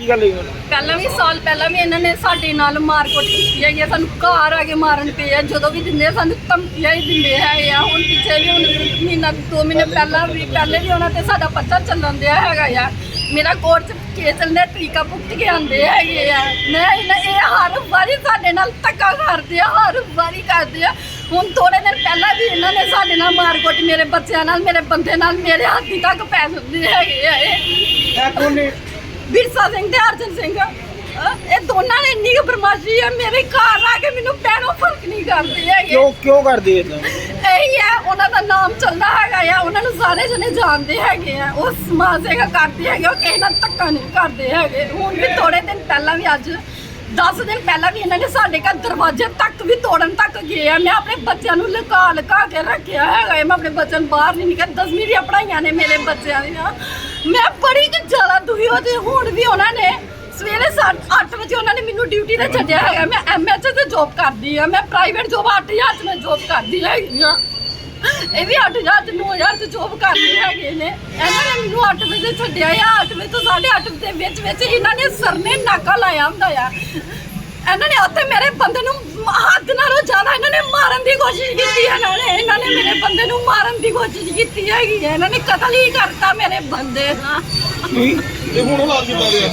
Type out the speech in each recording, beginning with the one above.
ਕੀ ਗੱਲ ਹੋਈ ਮੈਨੂੰ ਪਹਿਲਾਂ ਵੀ ਸਾਲ ਪਹਿਲਾਂ ਵੀ ਇਹਨਾਂ ਨੇ ਸਾਡੇ ਨਾਲ ਮਾਰਕੁੱਟ ਕੀਤੀ ਹੈਗੀ ਆ, ਸਾਨੂੰ ਘਰ ਆ ਕੇ ਮਾਰਨ ਪਏ ਆ ਜਦੋਂ ਵੀ ਦਿੰਦੇ ਆ ਸਾਨੂੰ ਧਮਕੀਆਂ ਹੀ ਦਿੰਦੇ ਹੈਗੇ ਆ। ਹੁਣ ਪਿੱਛੇ ਵੀ ਹੁਣ ਮਹੀਨਾ ਦੋ ਮਹੀਨੇ ਪਹਿਲਾਂ ਵੀ ਪਹਿਲੇ ਵੀ ਉਹਨਾਂ ਤੇ ਸਾਡਾ ਪੱਤਾ ਚੱਲਣ ਦਿਆ ਹੈਗਾ ਆ। ਮੇਰਾ ਕੋਰਟ ਚ ਕੇਸ ਚੱਲਦਾ ਤਰੀਕਾ ਭੁਗਤ ਕੇ ਆਂਦੇ ਹੈਗੇ ਆ। ਮੈਂ ਇਹਨਾਂ ਇਹ ਹਰ ਵਾਰੀ ਸਾਡੇ ਨਾਲ ਧੱਕਾ ਕਰਦੇ ਆ ਹਰ ਵਾਰੀ ਕਰਦੇ ਆ। ਹੁਣ ਥੋੜੇ ਦਿਨ ਪਹਿਲਾਂ ਵੀ ਇਹਨਾਂ ਨੇ ਸਾਡੇ ਨਾਲ ਮਾਰਕੁੱਟ ਮੇਰੇ ਬੱਚਿਆਂ ਨਾਲ ਮੇਰੇ ਬੰਦੇ ਨਾਲ ਮੇਰੇ ਹੱਥੀ ਤੱਕ ਪੈ ਜਾਂਦੇ ਹੈਗੇ ਆ ਇਹ। ਇਹ ਕੌਣ ਨੇ? ਬਿਰਸਾ ਸਿੰਘ ਤੇ ਅਰਜਨ ਸਿੰਘ। ਅਹ ਇਹ ਦੋਨਾਂ ਨੇ ਇੰਨੀ ਕੁ ਬਰਮਾਸ਼ੀ ਹੈ ਮੇਰੇ ਘਰ ਆ ਕੇ ਮੈਨੂੰ ਪੈਰੋਂ ਫ਼ਰਕ ਨਹੀਂ ਕਰਦੇ ਹੈਗੇ। ਕਿਉਂ ਕਿਉਂ ਕਰਦੇ ਇਦਾਂ ਇਹੀ ਹੈ ਉਹਨਾਂ ਦਾ ਨਾਮ ਚੱਲਦਾ ਹੈਗਾ ਆ ਉਹਨਾਂ ਨੂੰ ਸਾਰੇ ਜਣੇ ਜਾਣਦੇ ਹੈਗੇ ਆ। ਉਹ ਸਮਾਜ ਸੇਵਾ ਕਰਦੇ ਹੈਗੇ ਉਹ ਕਿਸੇ ਨਾਲ ਧੱਕਾ ਨਹੀਂ ਕਰਦੇ ਹੈਗੇ। ਹੁਣ ਵੀ ਥੋੜੇ ਦਿਨ ਪਹਿਲਾਂ ਵੀ ਅੱਜ 10 ਦਿਨ ਪਹਿਲਾਂ ਵੀ ਇਹਨਾਂ ਨੇ ਸਾਡੇ ਘਰ ਦਰਵਾਜ਼ੇ ਤੱਕ ਵੀ ਤੋੜਨ ਤੱਕ ਗਏ ਆ। ਮੈਂ ਆਪਣੇ ਬੱਚਿਆਂ ਨੂੰ ਲੁਕਾ ਲੁਕਾ ਕੇ ਰੱਖਿਆ ਹੈਗਾ ਹੈ। ਮੈਂ ਆਪਣੇ ਬੱਚਿਆਂ ਨੂੰ ਬਾਹਰ ਨਹੀਂ ਨਿਕਲ ਦਸਵੀਂ ਦੀਆਂ ਪੜਾਈਆਂ ਨੇ ਮੇਰੇ ਬੱਚਿਆਂ ਦੀਆਂ। ਮੈਂ ਬੜੀ ਕਿ ਜ਼ਿਆਦਾ ਦੁਖੀ ਹੋ ਤੇ ਹੁਣ ਵੀ ਉਹਨਾਂ ਨੇ ਸਵੇਰੇ 8 ਵਜੇ ਉਹਨਾਂ ਨੇ ਮੈਨੂੰ ਡਿਊਟੀ ਤੇ ਛੱਡਿਆ ਹੈਗਾ। ਮੈਂ ਐਮਐਚ ਤੇ ਜੌਬ ਕਰਦੀ ਆ, ਮੈਂ ਪ੍ਰਾਈਵੇਟ ਜੌਬ 8000 ਚ ਮੈਂ ਜੌਬ ਕਰਦੀ ਹੈਗੀ ਆ। ਇਹ ਵੀ 8000 ਚ 9000 ਚ ਜੌਬ ਕਰਦੇ ਹੈਗੇ ਨੇ ਇਹਨਾਂ ਨੇ ਮੈਨੂੰ 8 ਵਜੇ ਛੱਡਿਆ ਆ 8 ਵਜੇ ਤੋਂ 8:30 ਦੇ ਵਿੱਚ ਵਿੱਚ ਇਹਨਾਂ ਨੇ ਸਰਨੇ ਨਾਕਾ ਲਾਇਆ ਹੁੰਦਾ ਆ। ਇਹਨਾਂ ਨੇ ਉੱਥੇ ਮੇਰੇ ਬੰਦੇ ਨੂੰ ਹੱਥ ਨਾਲ ਨੇ ਮਾਰਨ ਦੀ ਕੋਸ਼ਿਸ਼ ਕੀਤੀ ਹੈ ਇਹਨਾਂ ਨੇ ਇਹਨਾਂ ਨੇ ਮੇਰੇ ਬੰਦੇ ਨੂੰ ਮਾਰਨ ਦੀ ਕੋਸ਼ਿਸ਼ ਕੀਤੀ ਹੈਗੀ ਹੈ। ਇਹਨਾਂ ਨੇ ਕਤਲ ਹੀ ਕਰਤਾ ਮੇਰੇ ਬੰਦੇ ਦਾ। ਤੇ ਹੁਣ ਹਾਲਾਤ ਕਿੱਦਾਂ ਦੇ ਆ?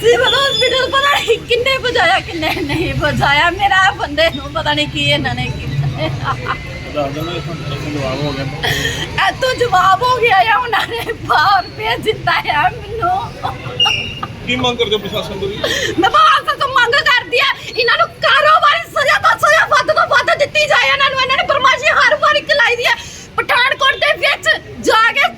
ਸਿਵਲ ਹਸਪੀਟਲ ਪਤਾ ਨਹੀਂ ਕਿੰਨੇ ਵਜਾਇਆ ਕਿੰਨੇ ਨਹੀਂ ਵਜਾਇਆ ਮੇਰਾ ਬੰਦੇ ਨੂੰ ਪਤਾ ਨਹੀਂ ਕੀ ਇਹਨਾਂ ਨੇ ਕੀਤਾ। ਐਤੋਂ ਜਵਾਬ ਹੋ ਗਿਆ ਆ ਉਹਨਾਂ ਨੇ ਬਾਹਰ ਭੇਜ ਦਿੱਤਾ ਆ ਮੈਨੂੰ। ਕੀ ਮੰਗ ਕਰਦੇ ਹੋ ਪ੍ਰਸ਼ਾਸਨ ਤੋਂ ਜੀ? ਮੈਂ ਬਾਹਰ ਤੋਂ ਮੰਗ ਕਰਦੀ ਆ ਇਹਨਾਂ ਨੂੰ ਕਾਰੋਬਾਰੀ ਸਜ਼ਾ ਤੋਂ ਸਜ਼ਾ ਵੱਧ ਤੋਂ ਵੱਧ ਦਿੱਤੀ ਜਾਏ ਇਹਨਾਂ ਨੂੰ ਇਹਨਾਂ ਨੇ ਬਰਮਾਸ਼ੀ ਹਰ ਵਾਰੀ ਚਲਾਈ ਦੀ ਹੈ ਪਠਾਨਕੋਟ ਦੇ ਵਿੱਚ ਜਾ ਕੇ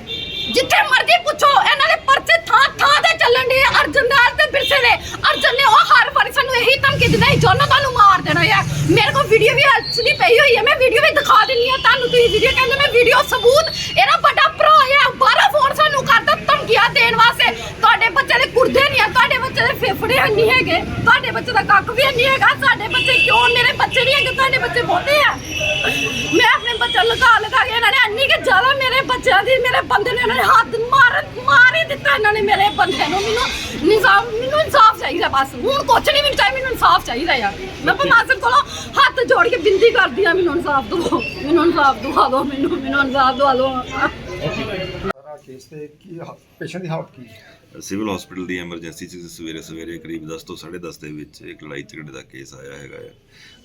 ਜਿੱਥੇ ਮਰਜ਼ੀ ਪੁੱਛੋ ਇਹਨਾਂ ਦੇ ਪਰਚੇ ਥਾਂ ਥਾਂ ਤੇ ਚੱਲਣ ਦੇ ਅਰਜਨ ਦਾਸ ਤੇ ਬਿਰਸੇ ਦੇ ਅਰਜਨ ਨੇ ਉਹ ਹਰ ਵਾਰੀ ਸਾਨੂੰ ਇਹੀ ਧਮਕੀ ਦਿੰਦਾ ਹੈ ਜੋਨੋ ਤੁਹਾਨੂੰ ਮਾਰ ਦੇਣਾ ਹੈ ਮੇਰੇ ਕੋਲ ਵੀਡੀਓ ਵੀ ਐਕਚੁਅਲੀ ਪਈ ਹੋਈ ਹੈ। ਮੈਂ ਵੀਡੀਓ ਵੀ ਦਿਖਾ ਦਿੰਨੀ ਆ ਤੁਹਾਨੂੰ। ਤੁਸੀਂ ਵੀਡੀਓ ਕਹਿੰਦੇ ਮੈਂ ਵੀਡੀਓ ਸਬੂਤ, ਇਹਦਾ ਵੱਡਾ ਭਰਾ ਹੈ ਬਾਹਰੋਂ ਫੋਨ ਸਾਨੂੰ ਕਰਦਾ ਧਮਕੀਆਂ ਦੇਣ ਵਾਸਤੇ। ਤੁਹਾਡੇ ਬੱਚੇ ਦੇ ਕੁਰਦੇ ਨਹੀਂ ਆ, ਤੁਹਾਡੇ ਬੱਚੇ ਦੇ ਫੇਫੜੇ ਨਹੀਂ ਹੈਗੇ। ਤੁਹਾਡੇ ਬੱਚੇ ਦਾ ਕੱਖ ਵੀ ਨਹੀਂ ਹੈਗਾ। ਸਾਡੇ ਬੱਚੇ ਕਿਉਂ? ਮੇਰੇ ਬੱਚੇ ਨਹੀਂ ਹੈਗੇ, ਤੁਹਾਡੇ ਬੱਚੇ ਬਹੁਤੇ ਆ। ਨੂੰ ਲਗਾ ਲਗਾ ਕੇ ਇਹਨਾਂ ਨੇ ਅੰਨੀ ਕਿ ਜ਼ਿਆਦਾ ਮੇਰੇ ਬੱਚਿਆਂ ਦੀ ਮੇਰੇ ਬੰਦੇ ਨੇ ਇਹਨਾਂ ਨੇ ਹੱਥ ਮਾਰ ਮਾਰ ਹੀ ਦਿੱਤਾ ਇਹਨਾਂ ਨੇ ਮੇਰੇ ਬੰਦੇ ਨੂੰ। ਮੈਨੂੰ ਨਿਜ਼ਾਮ ਮੈਨੂੰ ਇਨਸਾਫ ਚਾਹੀਦਾ ਬਸ। ਹੁਣ ਕੁਛ ਨਹੀਂ ਮੈਨੂੰ ਚਾਹੀਦਾ ਮੈਨੂੰ ਇਨਸਾਫ ਚਾਹੀਦਾ ਯਾਰ। ਮੈਂ ਪ੍ਰਮਾਤਮਾ ਕੋਲੋਂ ਹੱਥ ਜੋੜ ਕੇ ਬੇਨਤੀ ਕਰਦੀ ਆ ਮੈਨੂੰ ਇਨਸਾਫ ਦਿਓ ਮੈਨੂੰ ਇਨਸਾਫ ਦਵਾ ਦਿਓ ਮੈਨੂੰ ਮੈਨੂੰ ਇਨਸਾਫ ਦਵਾ ਦਿਓ। ਕੇਸ ਤੇ ਕੀ ਪੇਸ਼ੈਂਟ ਦੀ ਹਾਲਤ ਕੀ ਹੈ? ਸਿਵਲ ਹਸਪੀਟਲ ਦੀ ਐਮਰਜੈਂਸੀ 'ਚ ਸਵੇਰੇ ਸਵੇਰੇ ਕਰੀਬ 10 ਤੋਂ 10:30 ਦੇ ਵਿੱਚ ਇੱਕ ਲੜਾਈ ਝਗੜੇ ਦਾ ਕੇਸ ਆਇਆ ਹੈਗਾ ਹੈ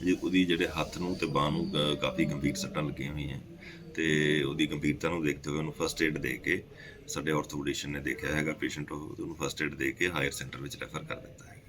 ਜੀ ਉਹਦੀ ਜਿਹੜੇ ਹੱਥ ਨੂੰ ਤੇ ਬਾਹ ਨੂੰ ਅ, ਕਾਫੀ ਗੰਭੀਰ ਸੱਟਾਂ ਲੱਗੀਆਂ ਹੋਈਆਂ। ਤੇ ਉਹਦੀ ਗੰਭੀਰਤਾ ਨੂੰ ਦੇਖਦੇ ਹੋਏ ਉਹਨੂੰ ਫਸਟ ਏਡ ਦੇ ਕੇ ਸਾਡੇ ਆਰਥੋਪੈਡਿਸ਼ਨ ਨੇ ਦੇਖਿਆ ਹੈਗਾ ਪੇਸ਼ੈਂਟ ਉਹਨੂੰ ਫਸਟ ਏਡ ਦੇ ਕੇ ਹਾਇਰ ਸੈਂਟਰ ਵਿੱਚ ਰੈਫਰ ਕਰ ਦਿੱਤਾ ਹੈ